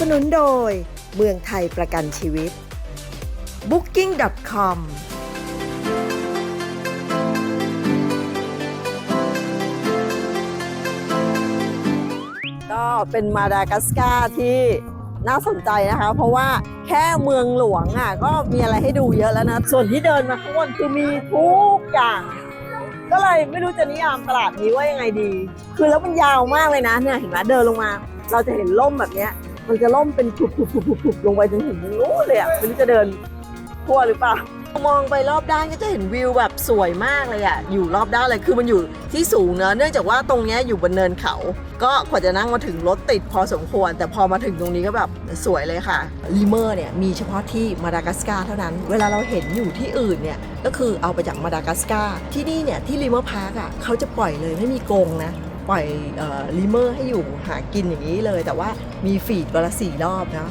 สนุนโดย เมืองไทยประกันชีวิต Booking.com ก็เป็นมาดากัสการ์ที่น่าสนใจนะคะ เพราะว่าแค่เมืองหลวงอะก็มีอะไรให้ดูเยอะแล้วนะ ส่วนที่เดินมาข้างบนคือมีทุกอย่าง ก็เลยไม่รู้จะนิยามตลาดนี้ว่ายังไงดี คือแล้วมันยาวมากเลยนะเนี่ยเห็นไหมเดินลงมา เราจะเห็นล่มแบบเนี้ย มันจะล่มเป็นผุบๆๆๆลงไปจนถึงนู้นเลยอะไม่รู้จะเดินทั่วหรือเปล่ามองไปรอบด้านก็จะเห็นวิวแบบสวยมากเลยอะอยู่รอบด้านเลยคือมันอยู่ที่สูงเนอะเนื่องจากว่าตรงเนี้ยอยู่บนเนินเขา ก็กว่าจะนั่งมาถึงรถติดพอสมควร แต่พอมาถึงตรงนี้ก็แบบสวยเลยค่ะลีเมอร์เนี่ยมีเฉพาะที่มาดากัสการ์เท่านั้น เวลาเราเห็นอยู่ที่อื่นเนี่ยก็คือเอาไปจากมาดากัสการ์ที่นี่เนี่ยที่ลีเมอร์พาร์คอะเขาจะปล่อยเลยไม่มีกรงนะ ปล่อยลิเมอร์ให้อยู่หากินอย่างนี้เลย แต่ว่ามีฟีดวันละสี่รอบนะ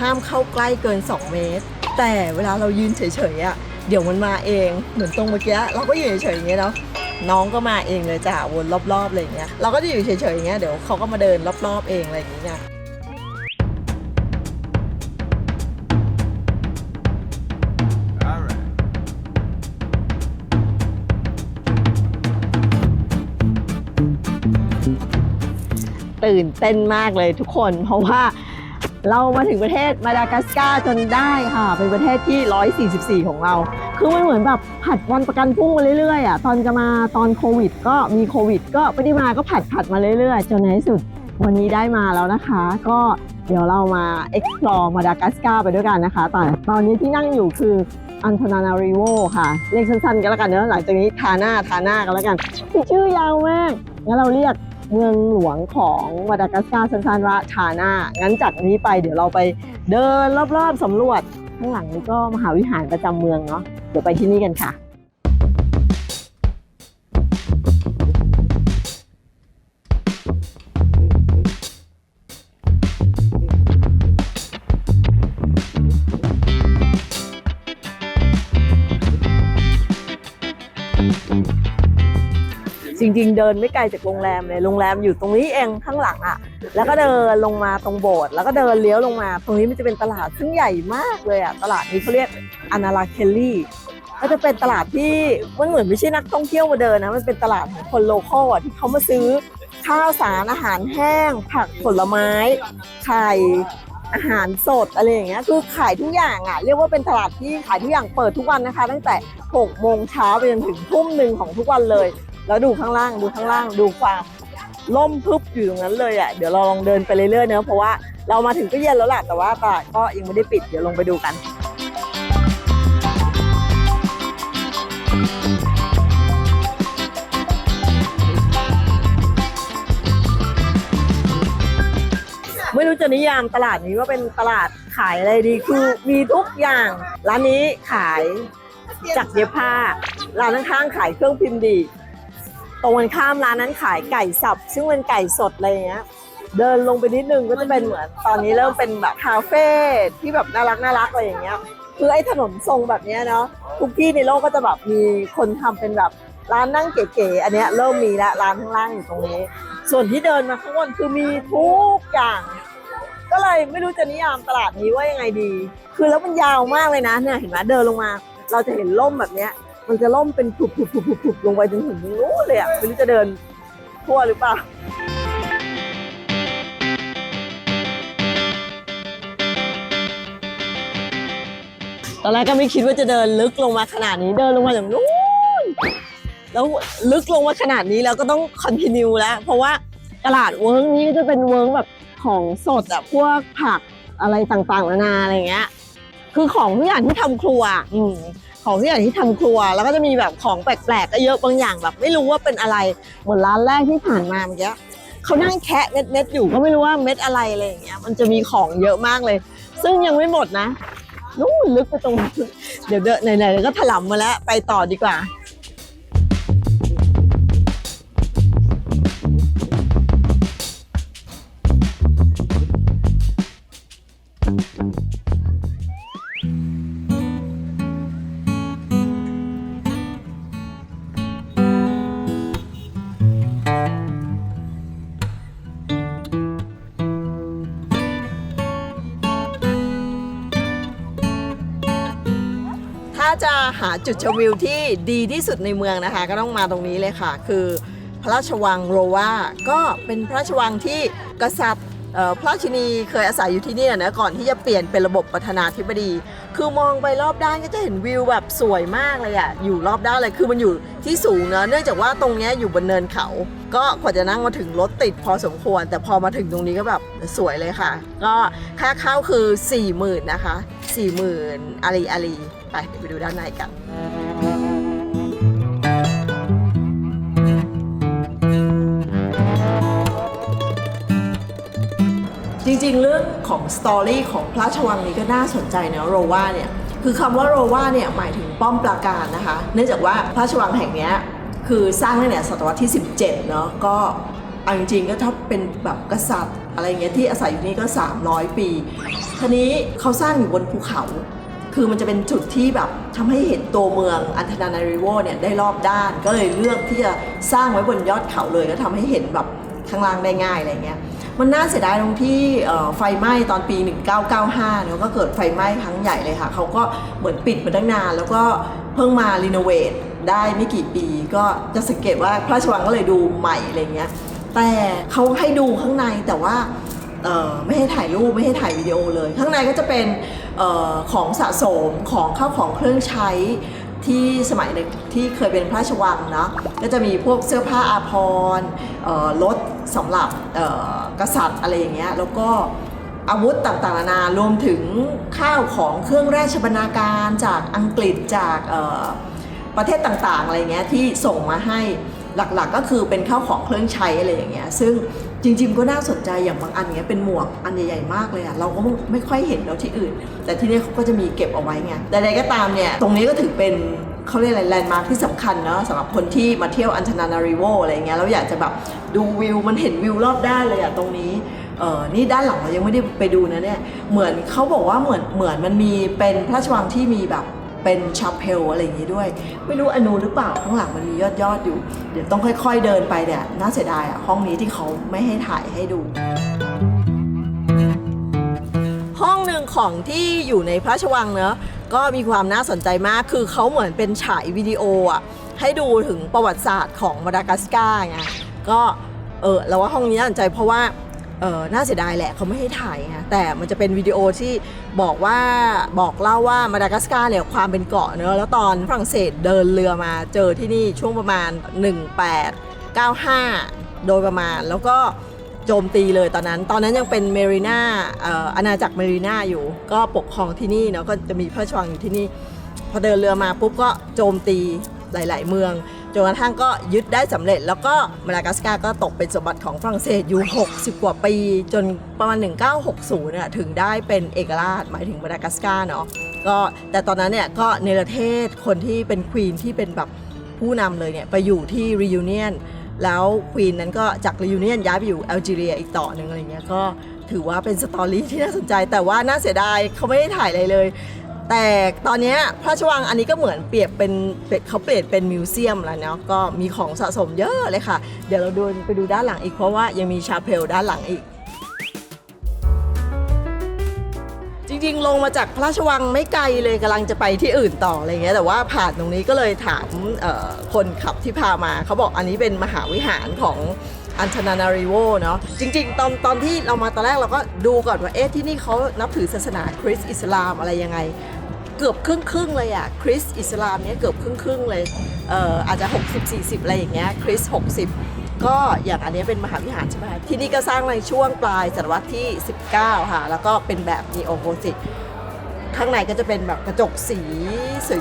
ห้ามเข้าใกล้เกิน 2 เมตร แต่เวลาเรายืนเฉยๆอะเดี๋ยวมันมาเองเหมือนตรงเมื่อกี้เราก็อยู่เฉยๆอย่างเงี้ยเนาะน้องก็มาเองเลยจ้ะวนรอบๆอะไรอย่างเงี้ยเราก็จะอยู่เฉยๆอย่างเงี้ยเดี๋ยวเขาก็มาเดินรอบๆเองอะไรอย่างเงี้ย ตื่นเต้นมากเลยทุกคน เพราะว่าเรามาถึงประเทศมาดากัสการ์จนได้ค่ะ เป็นประเทศที่ 144 ของเรา คือมันเหมือนแบบผัดวันประกันพรุ่งมาเรื่อยๆอะตอนจะมาตอนโควิด ก็มีโควิด ก็ไม่ได้มาก็ผัดผัดมาเรื่อยๆ จนในที่สุดวันนี้ได้มาแล้วนะคะ ก็เดี๋ยวเรามา explore มาดากัสการ์ไปด้วยกันนะคะแต่ตอนนี้ที่นั่งอยู่คืออันโทนานาริโวค่ะ เรียกสั้นๆกันแล้วกันเนอะหลังจากนี้ทาน้าทาน้ากันแล้วกัน ชื่อยาวมากงั้นเราเรียก เมืองหลวงของมาดากัสการ์สั้นๆว่าทานางั้นจากนี้ไปเดี๋ยวเราไปเดินรอบๆสำรวจ ข้างหลังนี้ก็มหาวิหารประจำเมืองเนาะเดี๋ยวไปที่นี่กันค่ะ ริง ๆ เดินไม่ไกลจากโรงแรมเลยโรงแรมอยู่ตรงนี้เองข้างหลังอะ่ะ แล้วก็เดินลงมาตรงโบสถ์แล้วก็เดินเลี้ยวลงมา ตรงนี้มันจะเป็นตลาดซึ่งใหญ่มากเลยอะ่ะตลาดนี้เขาเรียกอนาลาเคลลี่ก็จะเป็นตลาดที่มันเหมือนไม่ใช่นักท่องเที่ยวมาเดินนะมันเป็นตลาดของคนโลคอลอะที่เขามาซื้อข้าวสารอาหารแห้ง ผักผลไม้ไข่อาหารสดอะไรอย่างเงี้ยคือขายทุกอย่างอะเรียกว่าเป็นตลาดที่ขายทุกอย่างเปิดทุกวันนะคะ ตั้งแต่6โมงเช้าไปจนถึงทุ่มหนึ่งของทุกวันเลย แล้วดูข้างล่างดูข้างล่างดูความล่มพึบอยู่ตรงนั้นเลยอะเดี๋ยวเราลองเดินไปเรื่อยๆเนอะเพราะว่าเรามาถึงก็เย็นแล้วแหละแต่ว่าตลาดก็ยังไม่ได้ปิดเดี๋ยวลงไปดูกันไม่รู้จะนิยามตลาดนี้ว่าเป็นตลาดขายอะไรดีคือมีทุกอย่าง ร้านนี้ขายจักรเย็บผ้าร้านข้างๆขายเครื่องพิมพ์ดี ตรงกันข้ามร้านนั้นขายไก่สับ ซึ่งเป็นไก่สดอะไรอย่างเงี้ย เดินลงไปนิดนึงก็จะเป็นเหมือน ตอนนี้เริ่มเป็นแบบคาเฟ่ที่แบบน่ารักน่ารักอะไรอย่างเงี้ยคือไอ้ถนนทรงแบบเนี้ยเนาะทุกที่ในโลกก็จะแบบมีคนทำเป็นแบบร้านนั่งเก๋ๆอันเนี้ยเริ่มมีแล้วร้านข้างล่างอยู่ตรงนี้ ส่วนที่เดินมาข้างบนคือมีทุกอย่าง ก็เลยไม่รู้จะนิยามตลาดนี้ว่ายังไงดี คือแล้วมันยาวมากเลยนะเนี่ยเห็นไหมเดินลงมา เราจะเห็นล่มแบบเนี้ย มันจะล่มเป็นผุบๆๆๆลงไปจนถึงนู้นเลยอะไม่รู้จะเดินทั่วหรือเปล่าตอนแรกก็ไม่คิดว่าจะเดินลึกลงมาขนาดนี้เดินลงมาอย่างนู้นแล้วลึกลงมาขนาดนี้แล้วก็ต้องคอนติเนียแล้ว เพราะว่าตลาดเวิร์กนี้ก็จะเป็นเวิร์กแบบของสดอะพวกผักอะไรต่างๆนานาอะไรเงี้ย คือของทุกอย่างที่ทำครัวอะอืม ของที่อย่างที่ทำครัว แล้วก็จะมีแบบของแปลกๆก็เยอะบางอย่างแบบ ไม่รู้ว่าเป็นอะไรเหมือนร้านแรกที่ผ่านมาเมื่อกี้เขานั่งแคะเม็ดๆอยู่ก็ไม่รู้ว่าเม็ดอะไรอะไรอย่างเงี้ยมันจะมีของเยอะมากเลย ซึ่งยังไม่หมดนะนู่นลึกไปตรงเดี๋ยวเดนไหนๆก็ถลำมาแล้วไปต่อดีกว่า จุดชมวิวที่ดีที่สุดในเมืองนะคะ ก็ต้องมาตรงนี้เลยค่ะ คือพระราชวังโรวาก็เป็นพระราชวังที่กษัตริย์พระราชินีเคยอาศัยอยู่ที่นี่นะก่อนที่จะเปลี่ยนเป็นระบบประธานาธิบดี คือมองไปรอบด้านก็จะเห็นวิวแบบสวยมากเลยอะอยู่รอบด้านเลยคือมันอยู่ที่สูงเนอะเนื่องจากว่าตรงเนี้ยอยู่บนเนินเขา ก็กว่าจะนั่งมาถึงรถติดพอสมควร แต่พอมาถึงตรงนี้ก็แบบสวยเลยค่ะ ก็ค่าเข้าคือ 4 0,000นะคะ 40,000อารีอารีไปเดี๋ยวไปดูด้านในกัน ริงๆ เรื่องของสตอรี่ของพระราชวังนี้ก็น่าสนใจนะโรวาเนี่ย คือคำว่าโรวาเนี่ยหมายถึงป้อมปราการนะคะ เนื่องจากว่าพระราชวังแห่งนี้คือสร้างตั้งแต่ศตวรรษที่ 17 เนาะก็เอาจริงๆก็ถ้าเป็นแบบกษัตริย์ อะไรเงี้ยที่อาศัยอยู่นี่ก็ 300 ปี ทีนี้เขาสร้างอยู่บนภูเขา คือมันจะเป็นจุดที่แบบทำให้เห็นตัวเมืองอันทนานาริโวเนี่ยได้รอบด้าน ก็เลยเลือกที่จะสร้างไว้บนยอดเขาเลย ก็ทำให้เห็นแบบข้างล่างได้ง่ายอะไรเงี้ย มันน่าเสียดายตรงที่ไฟไหม้ตอนปี 1995เนี่ยก็เกิดไฟไหม้ครั้งใหญ่เลยค่ะเขาก็เหมือนปิดมาตั้งนาน แล้วก็เพิ่งมารีโนเวทได้ไม่กี่ปี ก็จะสังเกตว่าพระราชวังก็เลยดูใหม่อะไรเงี้ยแต่เขาให้ดูข้างในแต่ว่าไม่ให้ถ่ายรูปไม่ให้ถ่ายวิดีโอเลย ข้างในก็จะเป็นออของสะสมของข้าวของเครื่องใช้ที่สมัยที่เคยเป็นพระราชวังนะก็จะมีพวกเสื้อผ้าอาภรณ์รถ สำหรับกษัตริย์อะไรอย่างเงี้ยแล้วก็อาวุธต่างๆนานารวมถึงข้าวของเครื่องราชบรรณาการจากอังกฤษจากประเทศต่างๆอะไรเงี้ยที่ส่งมาให้หลักๆก็คือเป็นข้าวของเครื่องใช้อะไรอย่างเงี้ยซึ่งจริง ๆ ก็น่าสนใจอย่างบางอันเงี้ยเป็นหมวกอันใหญ่ๆมากเลยอะเราก็ไม่ค่อยเห็นแล้วที่อื่น แต่ที่นี่เขาก็จะมีเก็บเอาไว้ไงแต่ใดก็ตามเนี่ยตรงนี้ก็ถือเป็น เขาเรียกอะไรแลนด์มาร์คที่สำคัญเนาะสำหรับคนที่มาเที่ยวอันทนานาริโวอะไรเงี้ยแล้วอยากจะแบบดูวิวมันเห็นวิวรอบด้านเลยอะตรงนี้เออนี่ด้านหลังเรายังไม่ได้ไปดูนะเนี่ยเหมือนเขาบอกว่าเหมือนเหมือนมันมีเป็นพระราชวังที่มีแบบเป็นชาเพลอะไรอย่างนี้ด้วย ไม่รู้อนูหรือเปล่าข้างหลังมันมียอดยอดอยู่ เดี๋ยวต้องค่อย ๆเดินไปเนี่ยน่าเสียดายอะห้องนี้ที่เขาไม่ให้ถ่ายให้ดู ห้องหนึ่งของที่อยู่ในพระราชวังเนอะ ก็มีความน่าสนใจมากคือเขาเหมือนเป็นฉายวิดีโออะให้ดูถึงประวัติศาสตร์ของมาดากัสการ์ไงก็เออเราว่าห้องนี้น่าสนใจเพราะว่าเออน่าเสียดายแหละเขาไม่ให้ถ่ายไงแต่มันจะเป็นวิดีโอที่บอกว่าบอกเล่าว่ามาดากัสการ์เนี่ยความเป็นเกาะเนอะแล้วตอนฝรั่งเศสเดินเรือมาเจอที่นี่ช่วงประมาณ 1895 โดยประมาณแล้วก็ โจมตีเลยตอนนั้น ตอนนั้นยังเป็นเมรินาอาณาจักรเมรินาอยู่ ก็ปกครองที่นี่เนาะก็จะมีพระราชวังอยู่ที่นี่ พอเดินเรือมาปุ๊บก็โจมตีหลาย ๆ เมืองจนกระทั่งก็ยึดได้สำเร็จ แล้วก็มาดากัสการ์ก็ตกเป็นสมบัติของฝรั่งเศสอยู่ 60 กว่าปี จนประมาณ 1960เนี่ยถึงได้เป็นเอกราชหมายถึงมาดากัสการ์เนาะก็แต่ตอนนั้นเนี่ยก็เนประเทศคนที่เป็นควีนที่เป็นแบบผู้นำเลยเนี่ยไปอยู่ที่รียูเนียน แล้วควีนนั้นก็จากรียูเนียนย้ายไปอยู่แอลจีเรียอีกต่อหนึ่งอะไรเงี้ยก็ถือว่าเป็นสตอรี่ที่น่าสนใจ แต่ว่าน่าเสียดายเขาไม่ได้ถ่ายอะไรเลย แต่ตอนนี้พระราชวังอันนี้ก็เหมือนเปรียบเป็นเป็นเขาเปลี่ยนเป็นมิวเซียมแล้วเนาะก็มีของสะสมเยอะเลยค่ะ เดี๋ยวเราดูไปดูด้านหลังอีกเพราะว่ายังมีชาเพลด้านหลังอีก ริง ๆ ลงมาจากพระราชวังไม่ไกลเลยกำลังจะไปที่อื่นต่ออะไรเงี้ยแต่ว่าผ่านตรงนี้ก็เลยถามคนขับที่พามาเขาบอกอันนี้เป็นมหาวิหารของอันทนานาริโวเนาะจริง ๆ ตอนตอนที่เรามาตอนแรกเราก็ดูก่อนว่าเอ๊ะที่นี่เขานับถือศาสนาคริสต์อิสลามอะไรยังไงเกือบครึ่งครึ่งเลยอะคริสต์อิสลามเนี่ยเกือบครึ่งครึ่งเลยเอ่ออาจจะ 60 40 อะไรอย่างเงี้ยคริสต์60 ก็อย่างอันนี้เป็นมหาวิหารใช่ไหมคะที่นี่ก็สร้างในช่วงปลายศตวรรษที่ 19 ค่ะ แล้วก็เป็นแบบนีโอโกสิตข้างในก็จะเป็นแบบกระจกสี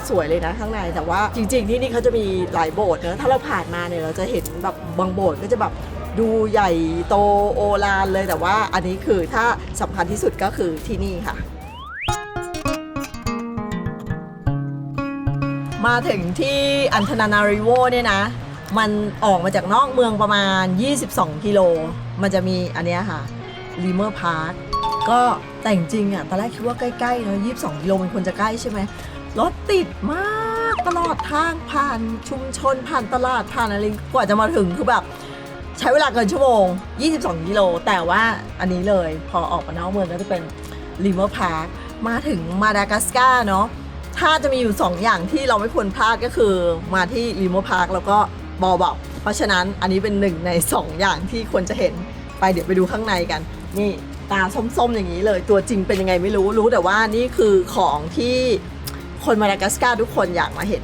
สวยๆเลยนะข้างในแต่ว่าจริง ๆ ที่นี่เขาจะมีหลายโบสถ์นะถ้าเราผ่านมาเนี่ยเราจะเห็นแบบบางโบสถ์ก็จะแบบดูใหญ่โตโอฬารเลยแต่ว่าอันนี้คือถ้าสำคัญที่สุดก็คือที่นี่ค่ะ มาถึงที่อันทนานาริโวเนี่ยนะ มันออกมาจากนอกเมืองประมาณ 22 กิโล มันจะมีอันเนี้ยค่ะลีเมอร์พาร์คก็แต่จริงอะตอนแรกคิดว่าใกล้ๆเนอะ22 กิโลมันควรจะใกล้ใช่ไหมรถติดมากตลอดทางผ่านชุมชนผ่านตลาดผ่านอะไรกว่าจะมาถึงคือแบบใช้เวลาเกินชั่วโมง 22 กิโล แต่ว่าอันนี้เลยพอออกมานอกเมืองก็จะเป็นริเวอร์พาร์คมาถึงมาดากัสการ์เนาะถ้าจะมีอยู่ 2 อย่างที่เราไม่ควรพลาดก็คือมาที่รีโมพาร์คแล้วก็ บอบอกเพราะฉะนั้นอันนี้เป็นหนึ่งใน 2 อย่างที่ควรจะเห็นไปเดี๋ยวไปดูข้างในกัน นี่ตาส้มๆอย่างนี้เลย ตัวจริงเป็นยังไงไม่รู้รู้แต่ว่านี่คือของที่คนมาดากัสการ์ทุกคนอยากมาเห็น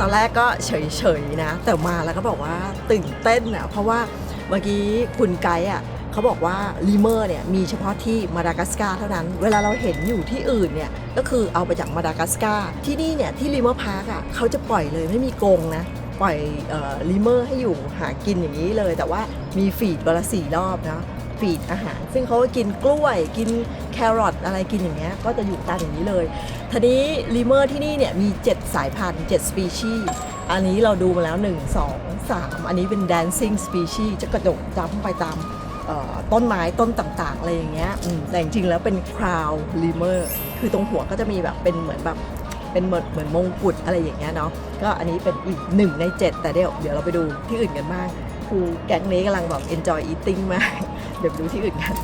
ตอนแรกก็เฉยๆนะ แต่มาแล้วก็บอกว่าตื่นเต้นนะเพราะว่าเมื่อกี้คุณไกด์อะ เขาบอกว่าลีเมอร์เนี่ยมีเฉพาะที่มาดากัสการ์เท่านั้น เวลาเราเห็นอยู่ที่อื่นเนี่ยก็คือเอาไปจากมาดากัสการ์ที่นี่เนี่ยที่ลีเมอร์พาร์คอะเขาจะปล่อยเลยไม่มีกรงนะปล่อยออลีเมอร์ให้อยู่หากินอย่างนี้เลย แต่ว่ามีฟีดวันละสี่รอบนะฟีดอาหาร ซึ่งเขาก็กินกล้วยกินแครอทอะไรกินอย่างเงี้ยก็จะอยู่ตามอย่างนี้เลยทีนี้ลีเมอร์ที่นี่เนี่ยมี 7 สายพันธุ์ 7 สปีชีส์อันนี้เราดูมาแล้ว 1 2 3 อันนี้เป็น dancing species จะกระโดดจัมไปตาม ต้นไม้ต้นต่างๆอะไรอย่างเงี้ยแต่จริงๆแล้วเป็นคราวลีเมอร์คือตรงหัวก็จะมีแบบเป็นเหมือนแบบเป็นเหมือนเหมือนมงกุฎอะไรอย่างเงี้ยเนาะก็อันนี้เป็นอีกหนึ่งใน 7 แต่เดี๋ยวเดี๋ยวเราไปดูที่อื่นกันบ้างคือแก๊งนี้กำลังแบบ enjoy eating มาก เดี๋ยวไปดูที่อื่นกัน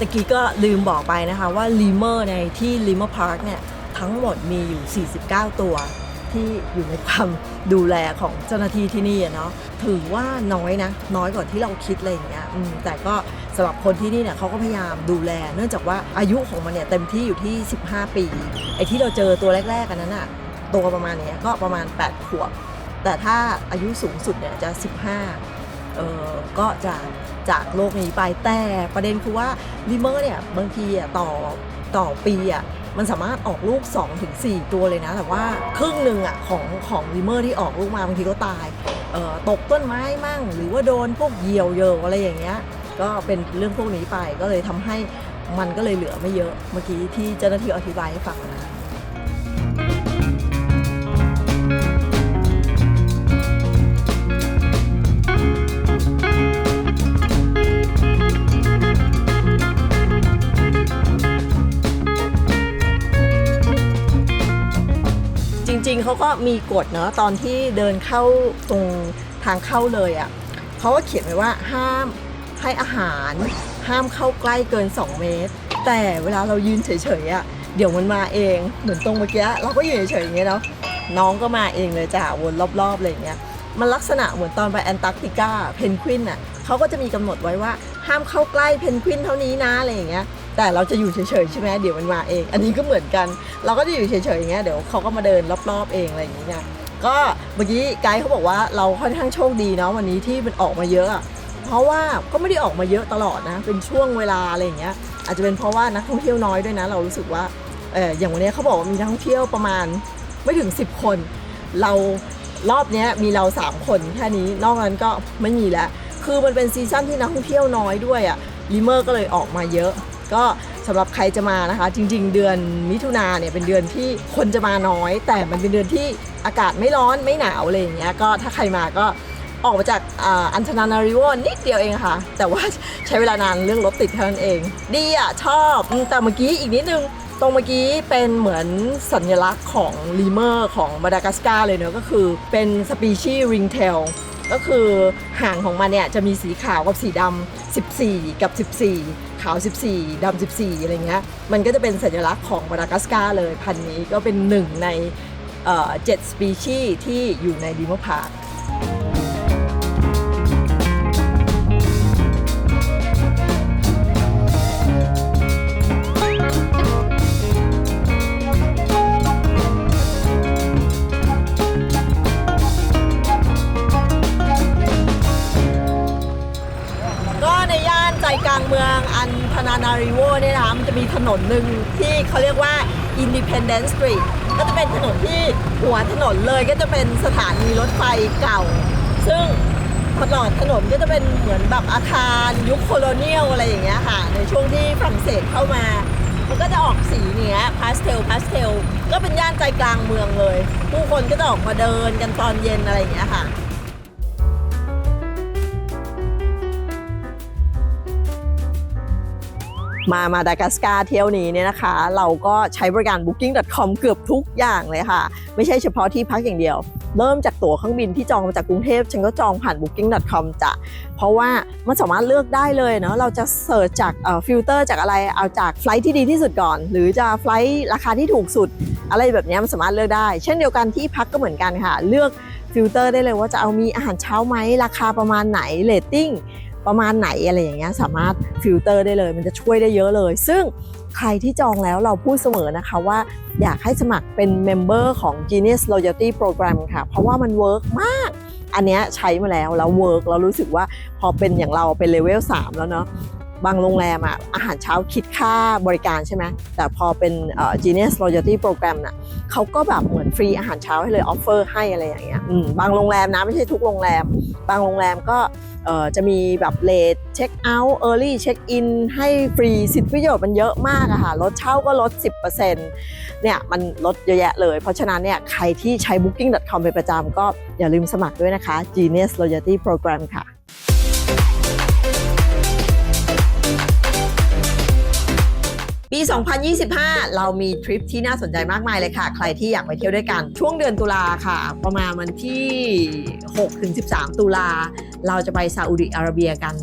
ตะกี้ก็ลืมบอกไปนะคะว่าลีเมอร์ในที่ลีเมอร์พาร์คเนี่ยทั้งหมดมีอยู่ 49 ตัว ที่อยู่ในความดูแลของเจ้าหน้าที่ที่นี่เนาะถือว่าน้อยนะ น้อยกว่าที่เราคิดอะไรอย่างเงี้ยแต่ก็สำหรับคนที่นี่เนี่ยเขาก็พยายามดูแล เนื่องจากว่าอายุของมันเนี่ยเต็มที่อยู่ที่ 15 ปี ไอ้ที่เราเจอตัวแรกๆกันนั้นอะตัวประมาณเนี้ยก็ประมาณ 8 ขวบ แต่ถ้าอายุสูงสุดเนี่ยจะ 15เออก็จะ จากโลกนี้ไปแต่ประเด็นคือว่าลิเมอร์เนี่ยบางทีอะต่อต่อปีอะมันสามารถออกลูก 2-4 ตัวเลยนะ แต่ว่าครึ่งหนึ่งอะของของลิเมอร์ที่ออกลูกมาบางทีก็ตายตกต้นไม้มั่ง หรือว่าโดนพวกเหยี่ยวเยอะอะไรอย่างเงี้ยก็เป็นเรื่องพวกนี้ไปก็เลยทำให้มันก็เลยเหลือไม่เยอะเมื่อกี้ที่เจ้าหน้าที่อธิบายให้ฟังนะ เขาก็มีกฎเนาะตอนที่เดินเข้าตรงทางเข้าเลยอะ่ะเขาก็เขียนไว้ว่าห้ามให้อาหาร ห้ามเข้าใกล้เกิน 2 เมตร แต่เวลาเรายืนเฉยๆอะ่ะเดี๋ยวมันมาเองเหมือนตรงเมื่อกี้เราก็ยืนเฉยๆอย่างเงี้ยเนาะน้องก็มาเองเลยจ้ะวนรอบๆอะไรอย่างเงี้ยมันลักษณะเหมือนตอนไปแอนตาร์กติกาเพนกวินอะเขาก็จะมีกำหนดไว้ว่าห้ามเข้าใกล้เพนกวินเท่านี้นะอะไรอย่างเงี้ย แต่เราจะอยู่เฉยๆใช่ไหมเดี๋ยวมันมาเอง อันนี้ก็เหมือนกัน เราก็จะอยู่เฉยๆอย่างเงี้ยเดี๋ยวเขาก็มาเดินรอบๆเองอะไรอย่างเงี้ยก็เมื่อกี้ไกด์เขาบอกว่าเราค่อนข้างโชคดีเนาะวันนี้ที่มันออกมาเยอะ เพราะว่าก็ไม่ได้ออกมาเยอะตลอดนะ เป็นช่วงเวลาอะไรอย่างเงี้ยอาจจะเป็นเพราะว่านักท่องเที่ยวน้อยด้วยนะ เรารู้สึกว่าเอออย่างวันนี้เขาบอกว่ามีนักท่องเที่ยวประมาณไม่ถึง 10 คน เรารอบนี้มีเรา 3 คนแค่นี้นอกนั้นก็ไม่มีแล้ว คือมันเป็นซีซั่นที่นักท่องเที่ยวน้อยด้วยอะลิเมอร์ก็เลยออกมาเยอะ ก็สำหรับใครจะมานะคะ จริง ๆ เดือนมิถุนาเนี่ยเป็นเดือนที่คนจะมาน้อย แต่มันเป็นเดือนที่อากาศไม่ร้อนไม่หนาวอะไรอย่างเงี้ยก็ถ้าใครมาก็ออกมาจากอ,อันทนานาริโวนิดเดียวเองค่ะ แต่ว่าใช้เวลานานเรื่องรถติดเท่านั้นเอง ดีอะ ชอบ แต่เมื่อกี้อีกนิดนึง ตรงเมื่อกี้เป็นเหมือนสัญลักษณ์ของลีเมอร์ของมาดากัสการ์เลยเนอะก็คือเป็นสปีชีส์ริงเทล ก็คือหางของมันเนี่ยจะมีสีขาวกับสีดำ14 กับ 14 ขาว 14ดำ14 อะไรเงี้ย มันก็จะเป็นสัญลักษณ์ของมาดากัสการ์เลย พันธุ์นี้ก็เป็นหนึ่งในเจ็ดสปีชีส์ที่อยู่ในดิมพาร์ค นนหนึ่งที่เขาเรียกว่า Independence Street ก็จะเป็นถนนที่หัวถนนเลยก็จะเป็นสถานีรถไฟเก่า ซึ่งตลอดถนนก็จะเป็นเหมือนแบบอาคารยุคโคโลเนียลอะไรอย่างเงี้ยค่ะ ในช่วงที่ฝรั่งเศสเข้ามา มันก็จะออกสีเนี้ยพาสเทลพาสเทลก็เป็นย่านใจกลางเมืองเลย ผู้คนก็จะออกมาเดินกันตอนเย็นอะไรอย่างเงี้ยค่ะ มามาดากัสการ์เที่ยวนี้เนี่ยนะคะ เราก็ใช้บริการ booking.com เกือบทุกอย่างเลยค่ะ ไม่ใช่เฉพาะที่พักอย่างเดียว เริ่มจากตั๋วเครื่องบินที่จองมาจากกรุงเทพฉันก็จองผ่าน booking.com จ้ะเพราะว่ามันสามารถเลือกได้เลยเนาะเราจะเสิร์ชจากฟิลเตอร์จากอะไรเอาจากไฟล์ที่ดีที่สุดก่อน หรือจะไฟลท์ราคาที่ถูกสุด อะไรแบบนี้มันสามารถเลือกได้ เช่นเดียวกันที่พักก็เหมือนกันค่ะ เลือกฟิลเตอร์ได้เลยว่าจะเอามีอาหารเช้าไหมราคาประมาณไหนเรตติ้ง ประมาณไหนอะไรอย่างเงี้ยสามารถฟิลเตอร์ได้เลย มันจะช่วยได้เยอะเลย ซึ่งใครที่จองแล้วเราพูดเสมอนะคะว่าอยากให้สมัครเป็นเมมเบอร์ของ Genius Loyalty Program ค่ะ เพราะว่ามันเวิร์กมาก อันเนี้ยใช้มาแล้วแล้วเวิร์กเรารู้สึกว่าพอเป็นอย่างเราเป็นเลเวล3แล้วเนาะ บางโรงแรมอะอาหารเช้าคิดค่าบริการใช่ไหมแต่พอเป็นเอ่อ Genius Loyalty Program น่ะเขาก็แบบเหมือนฟรีอาหารเช้าให้เลยออฟเฟอร์ให้อะไรอย่างเงี้ยบางโรงแรมนะไม่ใช่ทุกโรงแรม บางโรงแรมก็จะมีแบบเลทเช็คเอาท์เออร์ลี่เช็คอินให้ฟรีสิทธิประโยชน์มันเยอะมากอะค่ะลดเช่าก็ลด 10%เนี่ยมันลดเยอะแยะเลย เพราะฉะนั้นเนี่ยใครที่ใช้ booking.com เป็นประจำก็อย่าลืมสมัครด้วยนะคะ Genius Loyalty Program ค่ะ ปี 2025 เรามีทริปที่น่าสนใจมากมายเลยค่ะ ใครที่อยากไปเที่ยวด้วยกัน ช่วงเดือนตุลาค่ะ ประมาณวันที่ 6-13 ตุลา เราจะไปซาอุดิอาระเบียกัน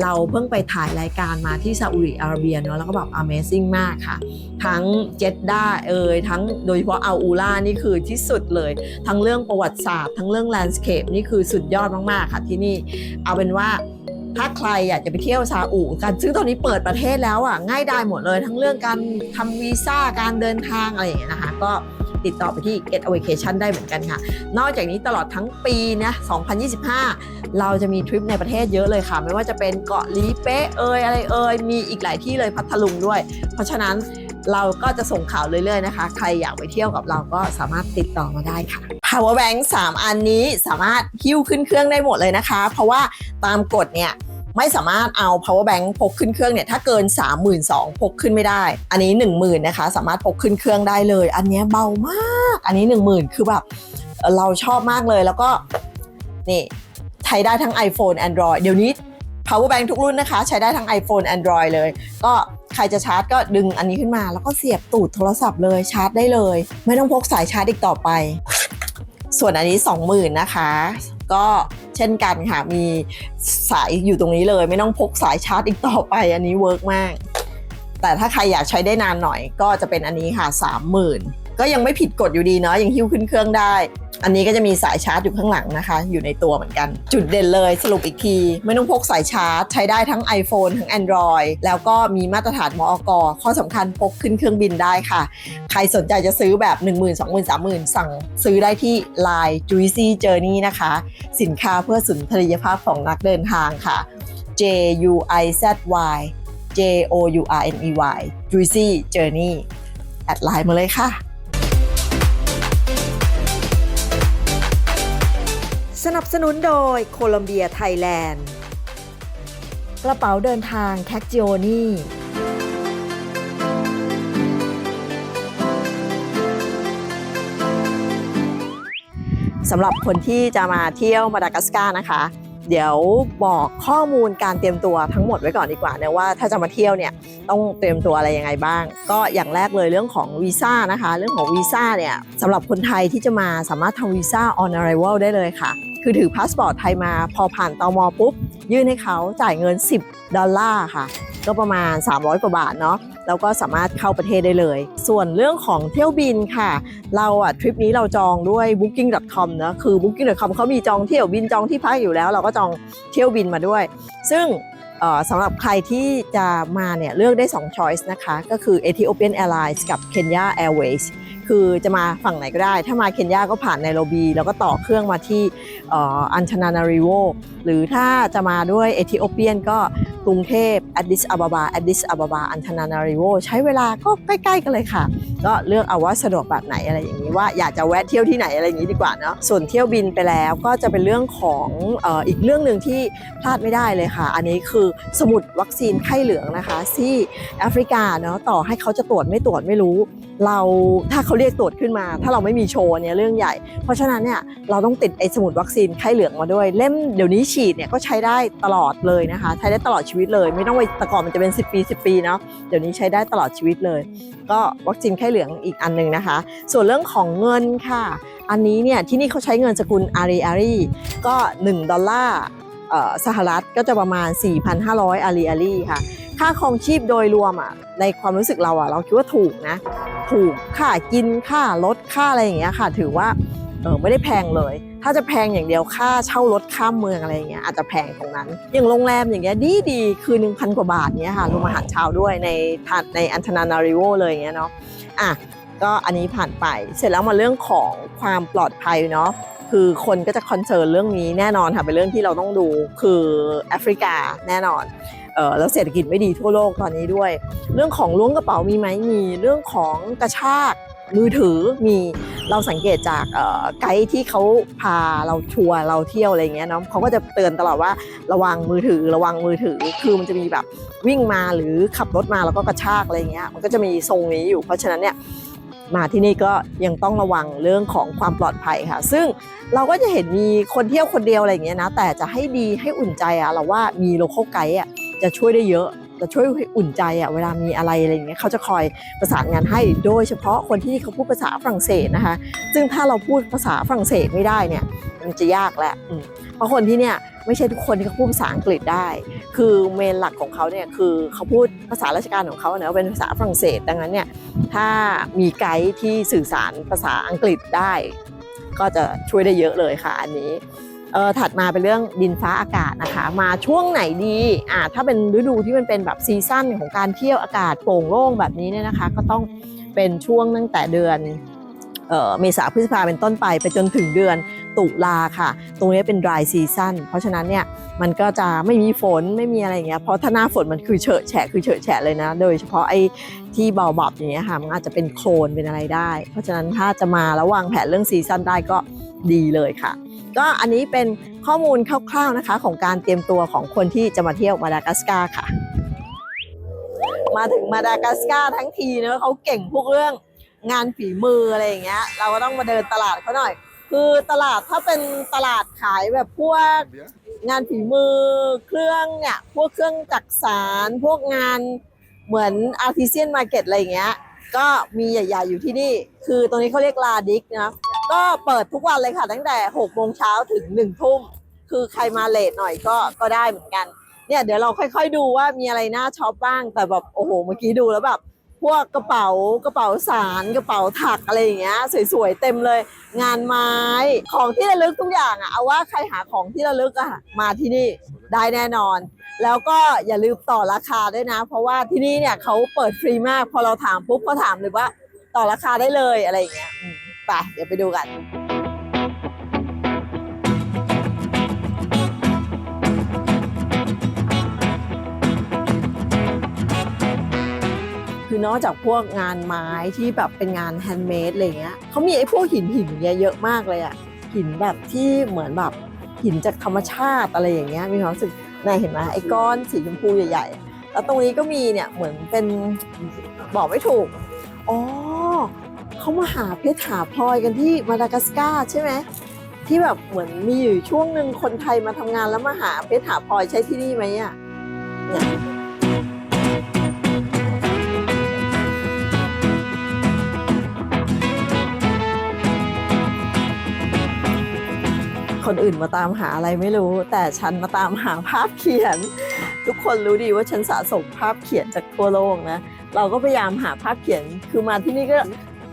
เราเพิ่งไปถ่ายรายการมาที่ซาอุดิอาระเบียเนาะแล้วก็แบบ Amazing มากค่ะ ทั้งเจดด้าเอ่ยทั้งโดยเฉพาะอัลอูล่านี่คือที่สุดเลย ทั้งเรื่องประวัติศาสตร์ ทั้งเรื่องแลนด์สเคปนี่คือสุดยอดมากๆค่ะที่นี่เอาเป็นว่า ถ้าใครอยากจะไปเที่ยวซาอุกัน ซึ่งตอนนี้เปิดประเทศแล้วอะง่ายดายหมดเลย ทั้งเรื่องการทำวีซ่าการเดินทางอะไรอย่างเงี้ยนะคะ ก็ติดต่อไปที่ Get a Vacation ได้เหมือนกันค่ะ นอกจากนี้ตลอดทั้งปีนะ2025 เราจะมีทริปในประเทศเยอะเลยค่ะ ไม่ว่าจะเป็นเกาะลีเป๊ะเอยอะไรเอยมีอีกหลายที่เลยพัทลุงด้วย เพราะฉะนั้น เราก็จะส่งข่าวเรื่อยๆนะคะ ใครอยากไปเที่ยวกับเราก็สามารถติดต่อมาได้ค่ะ power bank 3 อันนี้สามารถหิ้วขึ้นเครื่องได้หมดเลยนะคะ เพราะว่าตามกฎเนี่ยไม่สามารถเอา power bank พกขึ้นเครื่องเนี่ยถ้าเกิน 32,000พกขึ้นไม่ได้ อันนี้ 10,000นะคะสามารถพกขึ้นเครื่องได้เลย อันนี้เบามาก อันนี้ 10,000 คือแบบเราชอบมากเลยแล้วก็นี่ใช้ได้ทั้ง iPhone Android เดี๋ยวนี้ power bank ทุกรุ่นนะคะ ใช้ได้ทั้ง iPhone Android เลย ก็ ใครจะชาร์จก็ดึงอันนี้ขึ้นมา แล้วก็เสียบตูดโทรศัพท์เลยชาร์จได้เลย ไม่ต้องพกสายชาร์จอีกต่อไป ส่วนอันนี้ 20,000นะคะ ก็เช่นกันค่ะมีสายอยู่ตรงนี้เลย ไม่ต้องพกสายชาร์จอีกต่อไป อันนี้เวิร์กมาก แต่ถ้าใครอยากใช้ได้นานหน่อย ก็จะเป็นอันนี้ค่ะ 30,000 ก็ยังไม่ผิดกฎอยู่ดีเนาะยังหิ้วขึ้นเครื่องได้ อันนี้ก็จะมีสายชาร์จอยู่ข้างหลังนะคะ อยู่ในตัวเหมือนกัน จุดเด่นเลยสรุปอีกที ไม่ต้องพกสายชาร์จ ใช้ได้ทั้ง iPhone ทั้ง Android แล้วก็มีมาตรฐานมอก ข้อสำคัญพกขึ้นเครื่องบินได้ค่ะ ใครสนใจจะซื้อแบบ 1 0 0 0 0 20,000 30,000 สั่งซื้อได้ที่ Line Juicy Journey นะคะ สินค้าเพื่อสุนทรียภาพของนักเดินทางค่ะ J U I Z Y J O U R N E Y Juicy Journey แอดไลน์มาเลยค่ะ สนับสนุนโดยโคลัมเบียไทยแลนด์ กระเป๋าเดินทางแคคจิโอนี่สำหรับคนที่จะมาเที่ยวมาดากัสการ์นะคะ เดี๋ยวบอกข้อมูลการเตรียมตัวทั้งหมดไว้ก่อนดีกว่านะว่าถ้าจะมาเที่ยวเนี่ยต้องเตรียมตัวอะไรยังไงบ้าง ก็อย่างแรกเลยเรื่องของวีซ่านะคะ เรื่องของวีซ่าเนี่ยสำหรับคนไทยที่จะมาสามารถทำวีซ่า on arrival ได้เลยค่ะ คือถือพาสปอร์ตไทยมาพอผ่านตมปุ๊บ ยื่นให้เขาจ่ายเงิน 10 ดอลลาร์ค่ะ ก็ประมาณ 300 กว่าบาทเนาะแล้วก็สามารถเข้าประเทศได้เลย ส่วนเรื่องของเที่ยวบินค่ะ เราอะทริปนี้เราจองด้วย booking.com นะคือ booking.com เขามีจองเที่ยวบินจองที่พักอยู่แล้ว เราก็จองเที่ยวบินมาด้วย ซึ่งสำหรับใครที่จะมาเนี่ยเลือกได้2 choice นะคะ ก็คือ Ethiopian Airlines กับ Kenya Airways คือจะมาฝั่งไหนก็ได้ ถ้ามาเคนยาก็ผ่านไนโรบี แล้วก็ต่อเครื่องมาที่อันชนานาริโว หรือถ้าจะมาด้วยเอธิโอเปียนก็กรุงเทพแอดดิสอาบาบาแอดดิสอาบาบาอันชนานาริโว ใช้เวลาก็ใกล้ ๆ กันเลยค่ะ ก็เลือกเอาว่าสะดวกแบบไหนอะไรอย่างนี้ว่าอยากจะแวะเที่ยวที่ไหนอะไรอย่างนี้ดีกว่าเนาะส่วนเที่ยวบินไปแล้วก็จะเป็นเรื่องของออีกเรื่องหนึ่งที่พลาดไม่ได้เลยค่ะ อันนี้คือสมุดวัคซีนไข้เหลืองนะคะที่แอฟริกาเนาะต่อให้เขาจะตรวจไม่ตรวจไม่รู้ เราถ้าเขาเรียกตรวจขึ้นมา ถ้าเราไม่มีโชว์เนี่ยเรื่องใหญ่ เพราะฉะนั้นเนี่ยเราต้องติดไอ้สมุดวัคซีนไข้เหลืองมาด้วย เล่มเดี๋ยวนี้ฉีดเนี่ยก็ใช้ได้ตลอดเลยนะคะ ใช้ได้ตลอดชีวิตเลย ไม่ต้องไปแต่ก่อนมันจะเป็น 10 ปี 10 ปีเนาะเดี๋ยวนี้ใช้ได้ตลอดชีวิตเลย ก็วัคซีนไข้เหลืองอีกอันหนึ่งนะคะ ส่วนเรื่องของเงินค่ะ อันนี้เนี่ยที่นี่เขาใช้เงินสกุลอารีอารีก็ 1 ดอลลาร์สหรัฐก็จะประมาณ 4,500อารีอารีค่ะ ค่าครองชีพโดยรวมอะในความรู้สึกเราอะเราคิดว่าถูกนะ ถูกค่ากินค่ารถค่าอะไรอย่างเงี้ยค่ะ ถือว่าเออไม่ได้แพงเลย ถ้าจะแพงอย่างเดียวค่าเช่ารถข้ามเมืองอะไรอย่างเงี้ยอาจจะแพงตรงนั้น อย่างโรงแรมอย่างเงี้ยดีดีคือ1,000กว่าบาทเนี้ยค่ะรวมอาหารเช้าด้วยในในอันทนานาริโวเลยอย่างเงี้ยเนาะอะก็อันนี้ผ่านไปเสร็จแล้วมาเรื่องของความปลอดภัยเนาะคือคนก็จะคอนเซิร์นเรื่องนี้แน่นอนค่ะเป็นเรื่องที่เราต้องดูคือแอฟริกาแน่นอน แล้วเศรษฐกิจไม่ดีทั่วโลกตอนนี้ด้วย เรื่องของล้วงกระเป๋ามีไหมมีเรื่องของกระชากมือถือมีเราสังเกตจากไกด์ที่เขาพาเราทัวร์เราเที่ยวอะไรอย่างเงี้ยเนาะเขาก็จะเตือนตลอดว่าระวังมือถือระวังมือถือ คือมันจะมีแบบวิ่งมาหรือขับรถมาแล้วก็กระชากอะไรอย่างเงี้ยมันก็จะมีทรงนี้อยู่ เพราะฉะนั้นเนี่ยมาที่นี่ก็ยังต้องระวังเรื่องของความปลอดภัยค่ะ ซึ่งเราก็จะเห็นมีคนเที่ยวคนเดียวอะไรอย่างเงี้ยนะ แต่จะให้ดีให้อุ่นใจอะเราว่ามีโลเคอลไกด์อะ จะช่วยได้เยอะ จะช่วยให้อุ่นใจอะเวลามีอะไรอะไรอย่างเงี้ยเขาจะคอยประสานงานให้โดยเฉพาะคนที่เขาพูดภาษาฝรั่งเศสนะคะ ซึ่งถ้าเราพูดภาษาฝรั่งเศสไม่ได้เนี่ยมันจะยากแหละเพราะคนที่เนี่ยไม่ใช่ทุกคนที่เขาพูดภาษาอังกฤษได้ คือเมนหลักของเขาเนี่ยคือเขาพูดภาษาราชการของเขาเนี่ยเป็นภาษาฝรั่งเศส ดังนั้นเนี่ยถ้ามีไกด์ที่สื่อสารภาษาอังกฤษได้ ก็จะช่วยได้เยอะเลยค่ะอันนี้ เออถัดมาเป็นเรื่องดินฟ้าอากาศนะคะ มาช่วงไหนดีอ่าถ้าเป็นฤดูที่มันเป็นแบบซีซั่นของการเที่ยวอากาศโปร่งโล่งแบบนี้เนี่ยนะคะ ก็ต้องเป็นช่วงตั้งแต่เดือนเมษาพฤษภาเป็นต้นไปไปจนถึงเดือนตุลาค่ะ ตรงนี้เป็น dry season เพราะฉะนั้นเนี่ยมันก็จะไม่มีฝนไม่มีอะไรอย่างเงี้ยเพราะถ้าหน้าฝนมันคือเฉอะแฉะคือเฉอะแฉะเลยนะ โดยเฉพาะไอ้ที่เบาบับอย่างเงี้ยค่ะมันอาจจะเป็นโคลนเป็นอะไรได้ เพราะฉะนั้นถ้าจะมาแล้ววางแผนเรื่องซีซั่นได้ก็ดีเลยค่ะ ก็อันนี้เป็นข้อมูลคร่าวๆนะคะ ของการเตรียมตัวของคนที่จะมาเที่ยวมาดากัสการ์ค่ะ มาถึงมาดากัสการ์ทั้งทีเนอะเขาเก่งพวกเรื่องงานฝีมืออะไรอย่างเงี้ย เราก็ต้องมาเดินตลาดเขาหน่อย คือตลาดถ้าเป็นตลาดขายแบบพวกงานฝีมือเครื่องเนี่ยพวกเครื่องจักสารพวกงานเหมือน artisan market อะไรอย่างเงี้ยก็มีใหญ่ ๆ อยู่ที่นี่ คือตรงนี้เขาเรียกลาดิกนะ ก็เปิดทุกวันเลยค่ะ ตั้งแต่6โมงเช้าถึง1ทุ่ม คือใครมาเลทหน่อยก็ก็ได้เหมือนกัน เนี่ยเดี๋ยวเราค่อยๆดูว่ามีอะไรน่าช็อปบ้าง แต่แบบโอ้โหเมื่อกี้ดูแล้วแบบพวกกระเป๋ากระเป๋าสารกระเป๋าถักอะไรอย่างเงี้ยสวยๆเต็มเลย งานไม้ของที่ระลึกทุกอย่างอะเอาว่าใครหาของที่ระลึกอะมาที่นี่ได้แน่นอน แล้วก็อย่าลืมต่อราคาด้วยนะ เพราะว่าที่นี่เนี่ยเขาเปิดฟรีมากพอเราถามปุ๊บเขาถามเลยว่าต่อราคาได้เลยอะไรอย่างเงี้ย ไปเดี๋ยวไปดูกันคือนอกจากพวกงานไม้ที่แบบเป็นงานแฮนด์เมดอะไรเงี้ยเขามีไอ้พวกหินหินเนี้ยเยอะมากเลยอะหินแบบที่เหมือนแบบหินจากธรรมชาติอะไรอย่างเงี้ยมีความรู้สึกน่าเห็นไหมไอ้ก้อนสีชมพูใหญ่ ๆ แล้วตรงนี้ก็มีเนี่ยเหมือนเป็นบอกไม่ถูกอ๋อ เขามาหาเพชรหาพลอยกันที่มาดากัสการ์ใช่ไหมที่แบบเหมือนมีอยู่ช่วงหนึ่งคนไทยมาทำงานแล้วมาหาเพชรหาพลอยใช่ที่นี่ไหมอะเนี่ยคนอื่นมาตามหาอะไรไม่รู้ แต่ฉันมาตามหาภาพเขียน ทุกคนรู้ดีว่าฉันสะสมภาพเขียนจากทั่วโลกนะ เราก็พยายามหาภาพเขียนคือมาที่นี่ก็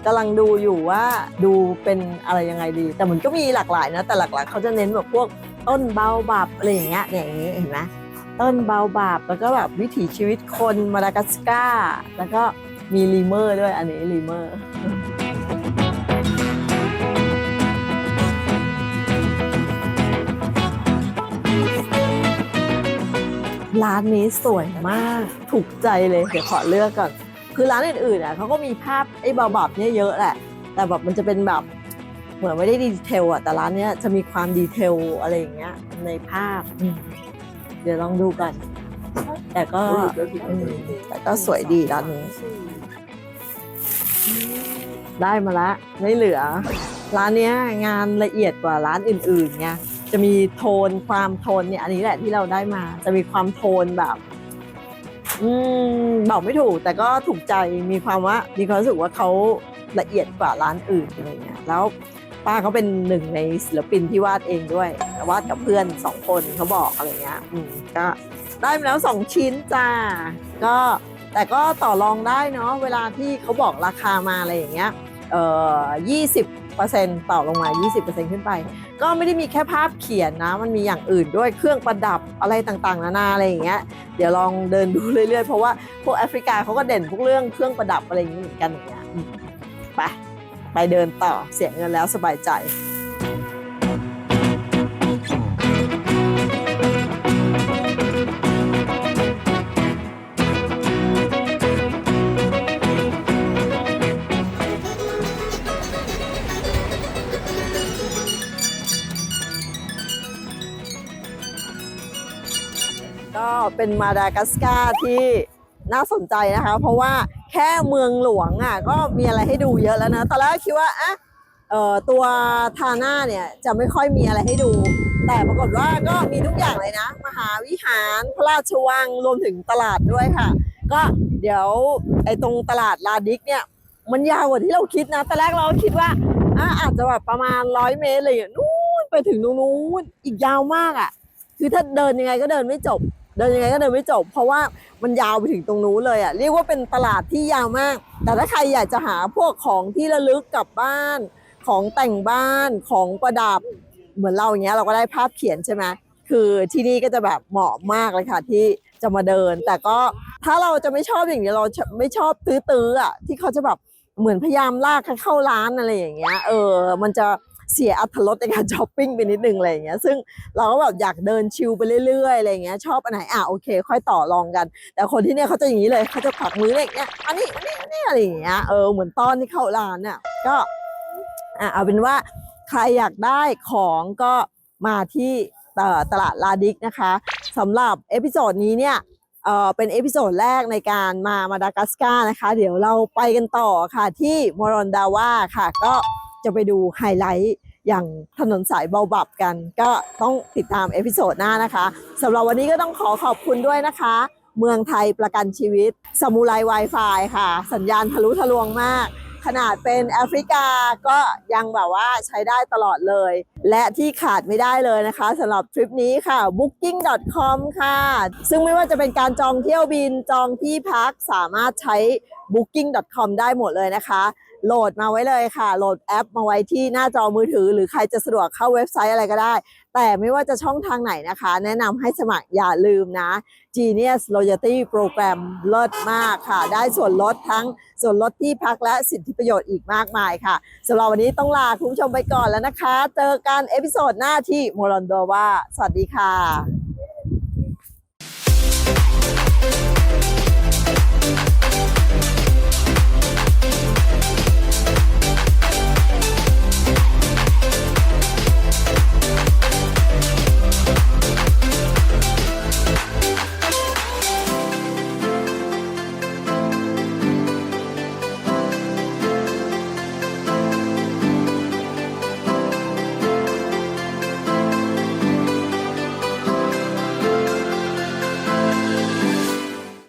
กำลังดูอยู่ว่าดูเป็นอะไรยังไงดี แต่มันก็มีหลากหลายนะ แต่หลักๆเขาจะเน้นแบบพวกต้นเบาบับอะไรอย่างเงี้ยอย่างนี้เห็นไหมต้นเบาบับแล้วก็แบบวิถีชีวิตคนมาดากัสการ์แล้วก็มีลีเมอร์ด้วยอันนี้ลีเมอร์ร้านนี้สวยมาก ถูกใจเลย เดี๋ยวขอเลือกก่อน คือร้านอื่นๆอะเขาก็มีภาพไอ้บาบับเนี่ยเยอะแหละ แต่แบบมันจะเป็นแบบเหมือนไม่ได้ดีเทลอะแต่ร้านเนี้ยจะมีความดีเทลอะไรอย่างเงี้ยในภาพอืมเดี๋ยวลองดูกัน แต่ก็อืมแต่ก็สวยดีร้านนี้ ได้มาละไม่เหลือ ร้านเนี้ยงานละเอียดกว่าร้านอื่นๆไงจะมีโทนความโทนเนี่ยอันนี้แหละที่เราได้มาจะมีความโทนแบบ อืมบอกไม่ถูกแต่ก็ถูกใจมีความว่ามีความรู้สึกว่าเขาละเอียดกว่าร้านอื่นอะไรเงี้ยแล้วป้าเขาเป็นหนึ่งในศิลปินที่วาดเองด้วยวาดกับเพื่อนสองคนเขาบอกอะไรเงี้ยอืมก็ได้มาแล้วสองชิ้นจ้าก็แต่ก็ต่อรองได้เนาะเวลาที่เขาบอกราคามาอะไรอย่างเงี้ยเอ่อยี่สิบ เปอร์เซ็นต์ต่อลงมา 20%ขึ้นไป ก็ไม่ได้มีแค่ภาพเขียนนะ มันมีอย่างอื่นด้วยเครื่องประดับอะไรต่างๆ นานาอะไรอย่างเงี้ยเดี๋ยวลองเดินดูเรื่อยๆ เพราะว่าพวกแอฟริกาเขาก็เด่นพวกเรื่องเครื่องประดับอะไรอย่างนี้เหมือนกันอย่างเงี้ยไปไปเดินต่อเสียเงินแล้วสบายใจ เป็นมาดากัสการ์ที่น่าสนใจนะคะ เพราะว่าแค่เมืองหลวงอะก็มีอะไรให้ดูเยอะแล้วนะตอนแรกคิดว่าอะเอ่อตัวทาน่าเนี่ยจะไม่ค่อยมีอะไรให้ดู แต่ปรากฏว่าก็มีทุกอย่างเลยนะ มหาวิหารพระราชวังรวมถึงตลาดด้วยค่ะ ก็เดี๋ยวไอ้ตรงตลาดลาดิกเนี่ยมันยาวกว่าที่เราคิดนะตอนแรกเราคิดว่าอะอาจจะแบบประมาณร้อยเมตรอะไรอย่างเงี้ยนู่นไปถึงตรงนู้นอีกยาวมากอะ คือถ้าเดินยังไงก็เดินไม่จบ เดินยังไงก็เดินไม่จบ เพราะว่ามันยาวไปถึงตรงนู้นเลยอะเรียกว่าเป็นตลาดที่ยาวมาก แต่ถ้าใครอยากจะหาพวกของที่ระลึกกลับบ้านของแต่งบ้านของประดับเหมือนเราอย่างเงี้ยเราก็ได้ภาพเขียนใช่ไหมคือที่นี่ก็จะแบบเหมาะมากเลยค่ะที่จะมาเดิน แต่ก็ถ้าเราจะไม่ชอบอย่างเงี้เราไม่ชอบตื้อๆอะที่เขาจะแบบเหมือนพยายามลากให้เข้าร้านอะไรอย่างเงี้ยเออ มันจะ เสียอัตรสในการช้อปปิ้งไปนิดนึงอะไรอย่างเงี้ยซึ่งเราก็แบบอยากเดินชิลไปเรื่อยๆอะไรอย่างเงี้ยชอบอันไหนอะโอเค ค่อยต่อรองกัน แต่คนที่เนี่ยเขาจะอย่างนี้เลยเขาจะผักมืออย่างเงี้ยอันนี้อันนี้อันนี้อะไรอย่างเงี้ยเออเหมือนตอนที่เข้าร้านเนี่ยก็อะเอาเป็นว่าใครอยากได้ของก็มาที่ตลาดลาดิกนะคะสำหรับเอพิโซดนี้เนี่ยเออเป็นเอพิโซดแรกในการมามาดากัสการ์นะคะ เดี๋ยวเราไปกันต่อค่ะที่มอรอนดาวาค่ะก็ จะไปดูไฮไลท์อย่างถนนสายเบาบับกัน ก็ต้องติดตามเอพิโซดหน้านะคะสำหรับวันนี้ก็ต้องขอขอบคุณด้วยนะคะ เมืองไทยประกันชีวิตสมุไร Wi-Fi ค่ะ สัญญาณทะลุทะลวงมาก ขนาดเป็นแอฟริกาก็ยังแบบว่าใช้ได้ตลอดเลย และที่ขาดไม่ได้เลยนะคะสำหรับทริปนี้ค่ะ booking.com ค่ะ ซึ่งไม่ว่าจะเป็นการจองเที่ยวบินจองที่พักสามารถใช้ booking.com ได้หมดเลยนะคะ โหลดมาไว้เลยค่ะ โหลดแอปมาไว้ที่หน้าจอมือถือ หรือใครจะสะดวกเข้าเว็บไซต์อะไรก็ได้ แต่ไม่ว่าจะช่องทางไหนนะคะ แนะนำให้สมัครอย่าลืมนะ Genius Loyalty Program เลิศมากค่ะ ได้ส่วนลดทั้งส่วนลดที่พักและสิทธิประโยชน์อีกมากมายค่ะสำหรับวันนี้ต้องลาคุณผู้ชมไปก่อนแล้วนะคะ เจอกันเอพิโซดหน้าที่โมรอนโดวาสวัสดีค่ะ